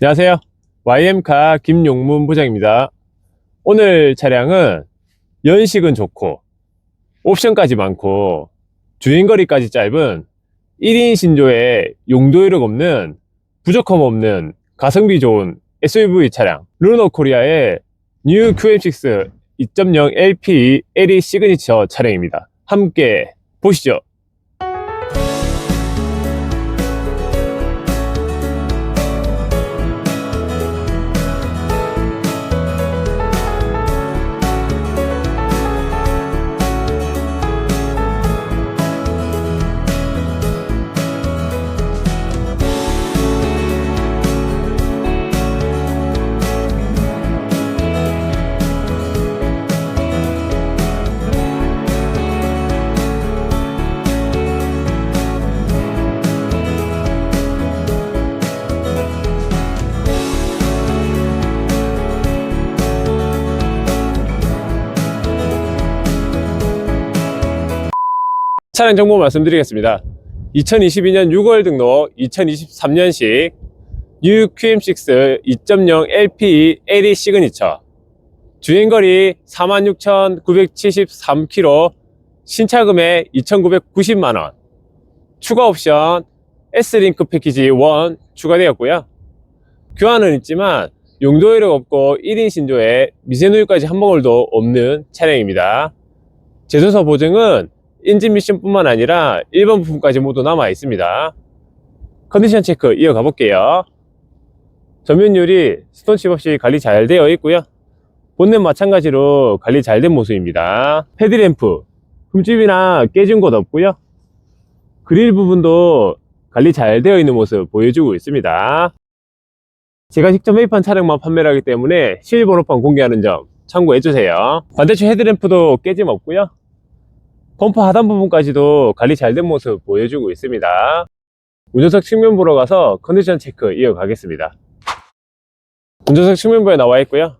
안녕하세요. YM카 김용문 부장입니다. 오늘 차량은 연식은 좋고 옵션까지 많고 주행거리까지 짧은 1인 신조에 용도 이력 없는 부족함 없는 가성비 좋은 SUV 차량 루노 코리아의 뉴 QM6 2.0 LP LE 시그니처 차량입니다. 함께 보시죠. 차량 정보 말씀드리겠습니다. 2022년 6월 등록 2023년식 뉴 QM6 2.0 LPE LE 시그니처 주행거리 46,973km 신차금액 2,990만원 추가 옵션 S링크 패키지 1 추가되었고요. 교환은 있지만 용도 이력 없고 1인 신조에 미세누유까지 한 방울도 없는 차량입니다. 제조사 보증은 인진 미션뿐만 아니라 일반 부품까지 모두 남아 있습니다. 컨디션 체크 이어가 볼게요. 전면율이 스톤칩 없이 관리 잘 되어 있고요. 본넷 마찬가지로 관리 잘 된 모습입니다. 헤드램프 흠집이나 깨진 곳 없고요. 그릴 부분도 관리 잘 되어 있는 모습 보여주고 있습니다. 제가 직접 매입한 차량만 판매를 하기 때문에 실번호판 공개하는 점 참고해 주세요. 반대쪽 헤드램프도 깨짐 없고요. 범퍼 하단 부분까지도 관리 잘 된 모습 보여주고 있습니다. 운전석 측면 보러 가서 컨디션 체크 이어가겠습니다. 운전석 측면부에 나와 있고요.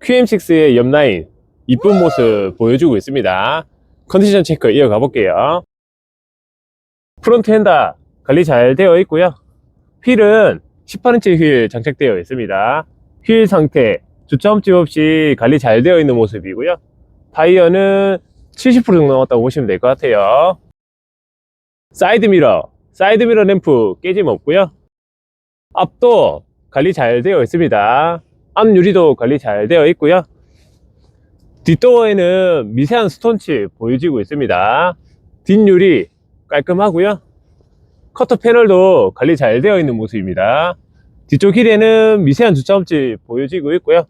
QM6의 옆 라인 이쁜 모습 보여주고 있습니다. 컨디션 체크 이어가 볼게요. 프론트 핸다 관리 잘 되어 있고요. 휠은 18인치 휠 장착되어 있습니다. 휠 상태 주차음집 없이 관리 잘 되어 있는 모습이고요. 타이어는 70% 정도 남았다고 보시면 될 것 같아요. 사이드 미러, 사이드 미러 램프 깨짐 없고요. 앞도 관리 잘 되어 있습니다. 앞 유리도 관리 잘 되어 있고요. 뒷도어에는 미세한 스톤치 보여지고 있습니다. 뒷유리 깔끔하고요. 커터 패널도 관리 잘 되어 있는 모습입니다. 뒤쪽 힐에는 미세한 주차음집 보여지고 있고요.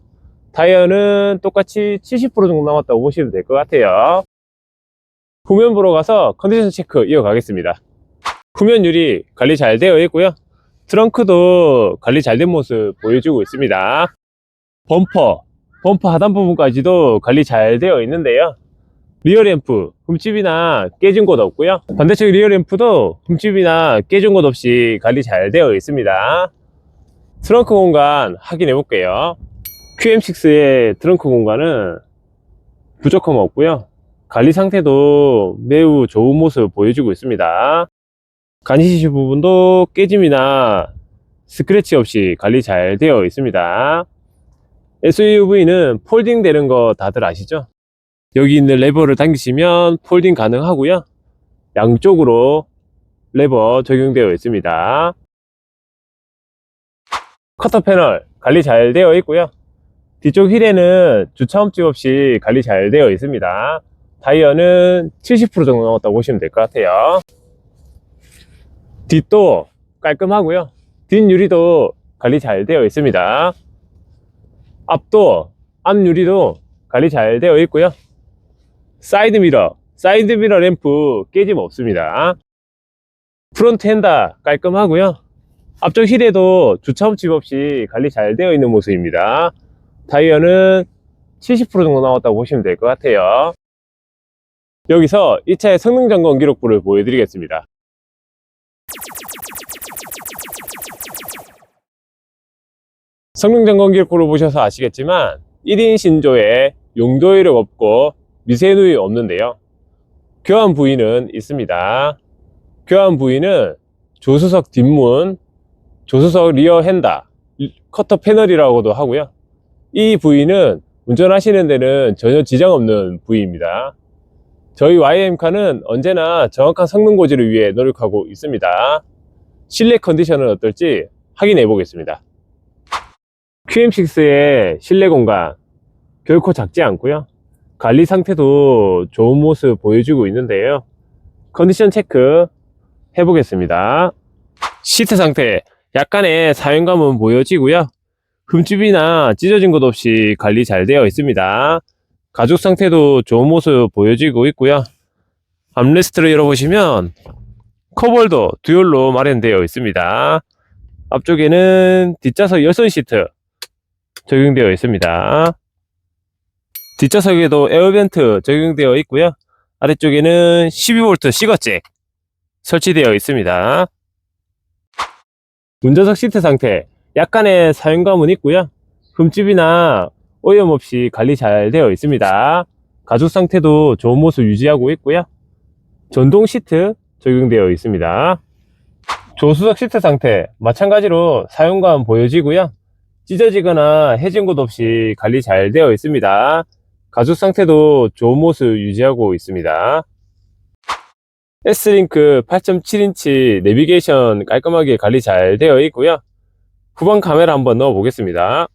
타이어는 똑같이 70% 정도 남았다고 보시면 될 것 같아요. 후면 보러 가서 컨디션 체크 이어가겠습니다. 후면 유리 관리 잘 되어 있고요. 트렁크도 관리 잘 된 모습 보여주고 있습니다. 범퍼, 범퍼 하단 부분까지도 관리 잘 되어 있는데요. 리어 램프, 흠집이나 깨진 곳 없고요. 반대쪽 리어 램프도 흠집이나 깨진 곳 없이 관리 잘 되어 있습니다. 트렁크 공간 확인해 볼게요. QM6의 트렁크 공간은 부족함 없고요. 관리 상태도 매우 좋은 모습 보여주고 있습니다. 간이시 부분도 깨짐이나 스크래치 없이 관리 잘 되어 있습니다. SUV는 폴딩 되는 거 다들 아시죠? 여기 있는 레버를 당기시면 폴딩 가능하고요. 양쪽으로 레버 적용되어 있습니다. 커터 패널 관리 잘 되어 있고요. 뒤쪽 휠에는 주차음집 없이 관리 잘 되어 있습니다. 타이어는 70% 정도 남았다고 보시면 될 것 같아요. 뒷도 깔끔하고요. 뒷 유리도 관리 잘 되어 있습니다. 앞도, 앞 유리도 관리 잘 되어 있고요. 사이드 미러, 사이드 미러 램프 깨짐 없습니다. 프론트 핸다 깔끔하고요. 앞쪽 힐에도 주차음집 없이 관리 잘 되어 있는 모습입니다. 타이어는 70% 정도 나왔다고 보시면 될 것 같아요. 여기서 이 차의 성능 점검 기록부를 보여드리겠습니다. 성능 점검 기록부를 보셔서 아시겠지만 1인 신조에 용도 이력 없고 미세 누이 없는데요. 교환 부위는 있습니다. 교환 부위는 조수석 뒷문, 조수석 리어 핸다, 커터 패널이라고도 하고요. 이 부위는 운전하시는 데는 전혀 지장 없는 부위입니다. 저희 YM카는 언제나 정확한 성능 고지를 위해 노력하고 있습니다. 실내 컨디션은 어떨지 확인해 보겠습니다. QM6의 실내 공간 결코 작지 않고요. 관리 상태도 좋은 모습 보여주고 있는데요. 컨디션 체크 해보겠습니다. 시트 상태 약간의 사용감은 보여지고요. 흠집이나 찢어진 것 없이 관리 잘 되어 있습니다. 가죽 상태도 좋은 모습 보여지고 있고요. 암레스트를 열어보시면 컵홀더 듀얼로 마련되어 있습니다. 앞쪽에는 뒷좌석 열선 시트 적용되어 있습니다. 뒷좌석에도 에어벤트 적용되어 있고요. 아래쪽에는 12V 시거잭 설치되어 있습니다. 운전석 시트 상태 약간의 사용감은 있고요. 흠집이나 오염 없이 관리 잘 되어 있습니다. 가죽 상태도 좋은 모습 유지하고 있고요. 전동 시트 적용되어 있습니다. 조수석 시트 상태 마찬가지로 사용감 보여지고요. 찢어지거나 해진 곳 없이 관리 잘 되어 있습니다. 가죽 상태도 좋은 모습 유지하고 있습니다. S링크 8.7인치 내비게이션 깔끔하게 관리 잘 되어 있고요. 후방 카메라 한번 넣어 보겠습니다.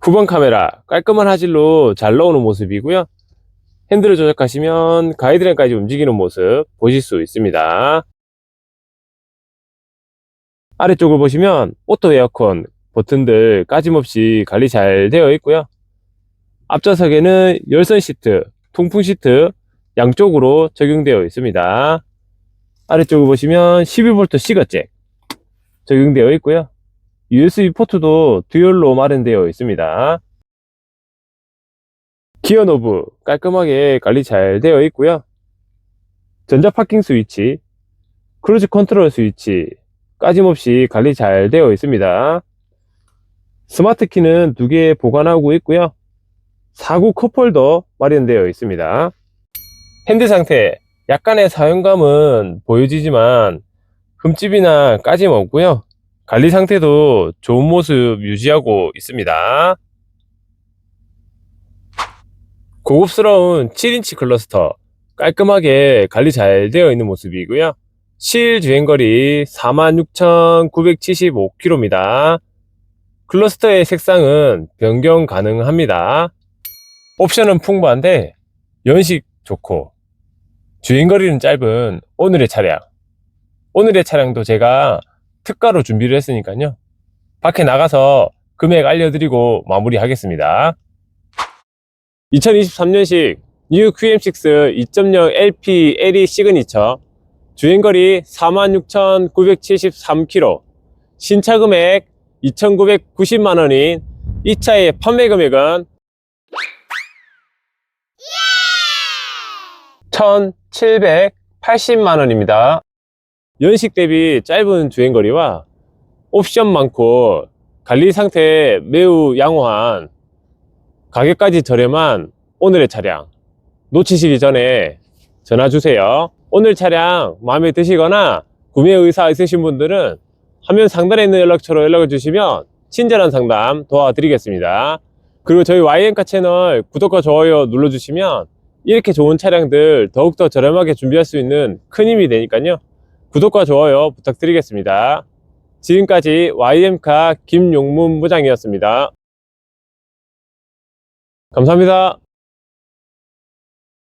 후방 카메라 깔끔한 화질로 잘 나오는 모습이고요. 핸들을 조작하시면 가이드라인까지 움직이는 모습 보실 수 있습니다. 아래쪽을 보시면 오토 에어컨 버튼들 까짐없이 관리 잘 되어 있고요. 앞좌석에는 열선 시트, 통풍 시트 양쪽으로 적용되어 있습니다. 아래쪽을 보시면 12V 시거잭 적용되어 있고요. USB 포트도 듀얼로 마련되어 있습니다. 기어 노브 깔끔하게 관리 잘 되어 있고요. 전자 파킹 스위치, 크루즈 컨트롤 스위치 까짐없이 관리 잘 되어 있습니다. 스마트 키는 두 개 보관하고 있고요. 사구 컵홀더 마련되어 있습니다. 핸드 상태 약간의 사용감은 보여지지만 흠집이나 까짐 없고요. 관리 상태도 좋은 모습 유지하고 있습니다. 고급스러운 7인치 클러스터 깔끔하게 관리 잘 되어 있는 모습이고요. 실 주행거리 46,975km입니다. 클러스터의 색상은 변경 가능합니다. 옵션은 풍부한데 연식 좋고 주행거리는 짧은 오늘의 차량 오늘의 차량도 제가 특가로 준비를 했으니까요. 밖에 나가서 금액 알려드리고 마무리하겠습니다. 2023년식 뉴 QM6 2.0 LP LE 시그니처. 주행거리 46,973km 신차 금액 2,990만원인 이 차의 판매 금액은 1,780만원입니다. 연식 대비 짧은 주행거리와 옵션 많고 관리 상태 매우 양호한 가격까지 저렴한 오늘의 차량 놓치시기 전에 전화 주세요. 오늘 차량 마음에 드시거나 구매 의사 있으신 분들은 화면 상단에 있는 연락처로 연락을 주시면 친절한 상담 도와드리겠습니다. 그리고 저희 YN카 채널 구독과 좋아요 눌러주시면 이렇게 좋은 차량들 더욱더 저렴하게 준비할 수 있는 큰 힘이 되니까요. 구독과 좋아요 부탁드리겠습니다. 지금까지 YM카 김용문 부장이었습니다. 감사합니다.